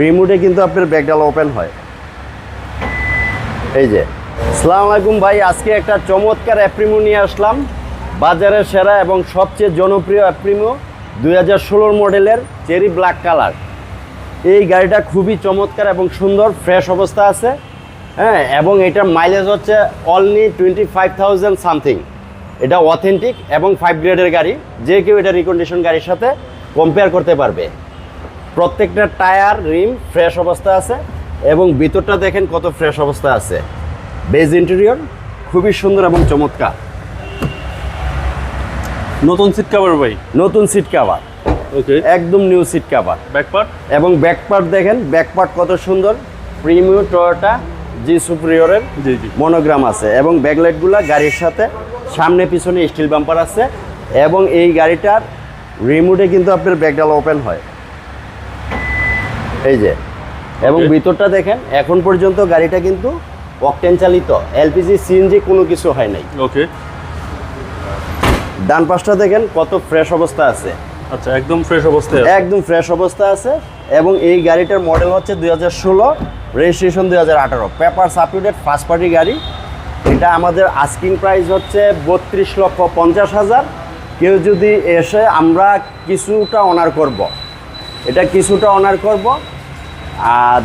রিমোটে কিন্তু আপনার ব্যাগডাল ওপেন হয়। এই যে। সালাম আলাইকুম ভাই, আজকে একটা চমৎকার অ্যাপ্রিমো নিয়ে আসলাম। বাজারের সেরা এবং সবচেয়ে জনপ্রিয় অ্যাপ্রিমো দুই হাজার ষোলোর মডেলের চেরি ব্ল্যাক কালার এই গাড়িটা খুবই চমৎকার এবং সুন্দর ফ্রেশ অবস্থা আছে। হ্যাঁ এবং এটার মাইলেজ হচ্ছে only twenty five thousand something এটা অথেন্টিক এবং ফাইভ গ্রেডের গাড়ি। যে কেউ এটা রিকন্ডিশন গাড়ির সাথে কম্পেয়ার করতে পারবে। প্রত্যেকটা টায়ার রিম ফ্রেশ অবস্থা আছে এবং ভিতরটা দেখেন কত ফ্রেশ অবস্থা আছে। বেজ ইন্টেরিয়র খুবই সুন্দর এবং চমৎকার। নতুন সিট কভার ভাই? নতুন সিট কাভার ওকে একদম new seat cover back part এবং ব্যাক পার্ট দেখেন ব্যাক পার্ট কত সুন্দর। প্রিমিয়াম টয়োটা জি সুপ্রিয়রের জি জি। মনোগ্রাম আছে এবং ব্যাকলাইটগুলো গাড়ির সাথে সামনে পিছনে স্টিল বাম্পার আছে এবং এই গাড়িটার রিমোটে কিন্তু আপনার ব্যাকডাল ওপেন হয়। এই যে। এবং ভিতরটা দেখেন এখন পর্যন্ত গাড়িটা কিন্তু অকটেন চালিত এলপিজি সিএনজি কোনো কিছু হয় নাই। ওকে ডান পাশটা দেখেন কত ফ্রেশ অবস্থা আছে। আচ্ছা একদম ফ্রেশ অবস্থায় আছে। একদম ফ্রেশ অবস্থা আছে এবং এই গাড়িটার মডেল হচ্ছে দুই হাজার ষোলো রেজিস্ট্রেশন দুই হাজার আঠারো। পেপার সাপোর্টেড ফার্স্ট পার্টি গাড়ি। এটা আমাদের আস্কিং প্রাইস হচ্ছে বত্রিশ লক্ষ পঞ্চাশ হাজার। কেউ যদি এসে আমরা কিছুটা অনার করব। এটা কিছুটা অনার করব। আর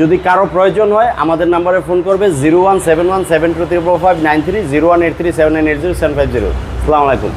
যদি কারও প্রয়োজন হয়, আমাদের নাম্বারে ফোন করবে zero one seven one seven two three four five nine three zero one eight three seven nine eight zero seven five zero. আসসালামু আলাইকুম।